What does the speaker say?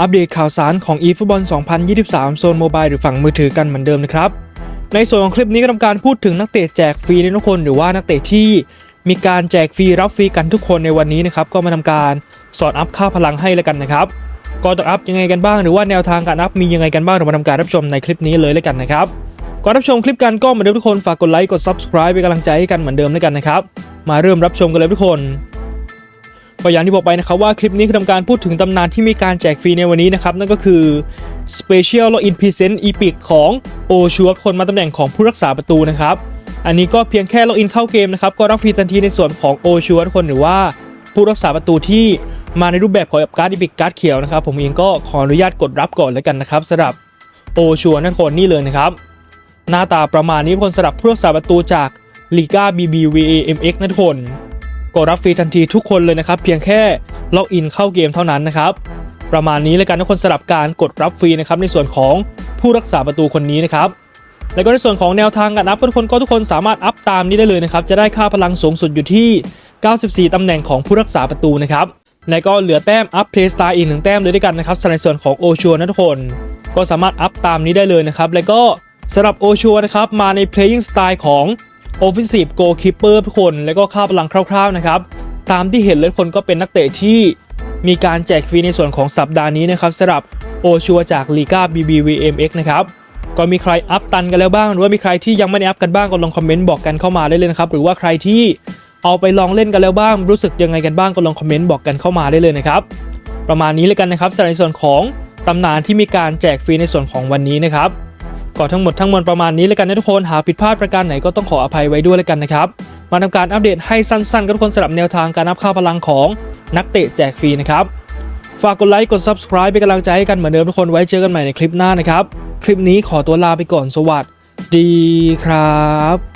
อัปเดตข่าวสารของ eFootball 2023 โซนโมบายหรือฝั่งมือถือกันเหมือนเดิมนะครับ ในส่วนของคลิปนี้ก็ทำการพูดถึงนักเตะแจกฟรีในทุกคน หรือว่านักเตะที่มีการแจกฟรีรับฟรีกันทุกคนในวันนี้นะครับ ก็มาทำการสอนอัพค่าพลังให้แล้วกันนะครับก็ต้องอัพยังไงกันบ้างหรือว่าแนวทางการอัพมียังไงกันบ้างเรามาทำการรับชมในคลิปนี้เลยแล้วกันนะครับก่อนรับชมคลิปกันก็เหมือนเดิมทุกคนฝากกดไลค์กด subscribe เป็นกำลังใจให้กันเหมือนเดิมแล้วกันนะครับมาเริ่มรับชมกันเลยทุกคน ก็อย่างที่บอกไปนะครับว่าคลิปนี้คือทำการพูดถึงตำนานที่มีการแจกฟรีในวันนี้นะครับ นั่นก็คือ Special Login Present Epic ของโอชัวคนมาตำแหน่งของผู้รักษาประตูนะครับ อันนี้ก็เพียงแค่ล็อกอินเข้าเกมนะครับ ก็รับฟรีทันทีในส่วนของโอชัวคนหรือว่าผู้รักษาประตูที่มาในรูปแบบของการ์ดอีพิกการ์ดเขียวนะครับ ผมเองก็ขออนุญาตกดรับก่อนแล้วกันนะครับสำหรับโอชัวนั่นคนนี่เลยนะครับ หน้าตาประมาณนี้คนสำหรับผู้รักษาประตูจากลีกา BBVAMX นะทุกคน ก็รับฟรีทันทีทุกคนเลยนะครับ เพียงแค่ล็อกอินเข้าเกมเท่านั้นนะครับประมาณนี้เลยกันทุกคนสำหรับการกดรับฟรีนะครับในส่วนของผู้รักษาประตูคนนี้นะครับแล้วก็ในส่วนของแนวทางการอัพทุกคนก็ทุกคนสามารถอัพตามนี้ได้เลยนะครับจะได้ค่าพลังสูงสุดอยู่ที่ 94 ตำแหน่งของผู้รักษาประตูนะครับและก็เหลือแต้มอัพเพลย์สไตล์อีกหนึ่งแต้มเลยด้วยกันนะครับในส่วนของโอชัวนะทุกคน ก็สามารถอัพตามนี้ได้เลยนะครับ แล้วก็สำหรับโอชัวนะครับมาใน playing style ของ Offensive Goalkeeper ทุกคนแล้วก็ค่าพลังคร่าวๆนะครับตามที่เห็นเลยคนก็เป็นนักเตะที่มีการแจกฟรีในส่วนของสัปดาห์นี้นะครับสำหรับโอชัวจากลีกา BBVMX นะครับก็มีใครอัพตันกันแล้วบ้าง หรือว่ามีใครที่ยังไม่ได้อัพกันบ้างก็ลองคอมเมนต์บอกกันเข้ามาได้เลยนะครับหรือว่าใครที่เอาไปลองเล่นกันแล้วบ้าง รู้สึกยังไงกันบ้างก็ลองคอมเมนต์บอกกันเข้ามาได้เลยนะครับประมาณนี้เลยกันนะครับสำหรับในส่วนของตำนานที่มีการแจกฟรีในส่วนของวันนี้นะครับ ก็ทั้งหมดทั้งมวลประมาณนี้เลยกันนะทุกคนหากผิดพลาดประการไหนก็ต้องขออภัยไว้ด้วยเลยกันนะครับมาทำการอัปเดตให้สั้นๆกับทุกคนสำหรับแนวทางการนับค่าพลังของนักเตะแจกฟรีนะครับฝากกดไลค์กด subscribe เป็นกำลังใจให้กันเหมือนเดิมทุกคนไว้เจอกันใหม่ในคลิปหน้านะครับ คลิปนี้ขอตัวลาไปก่อนสวัสดีครับ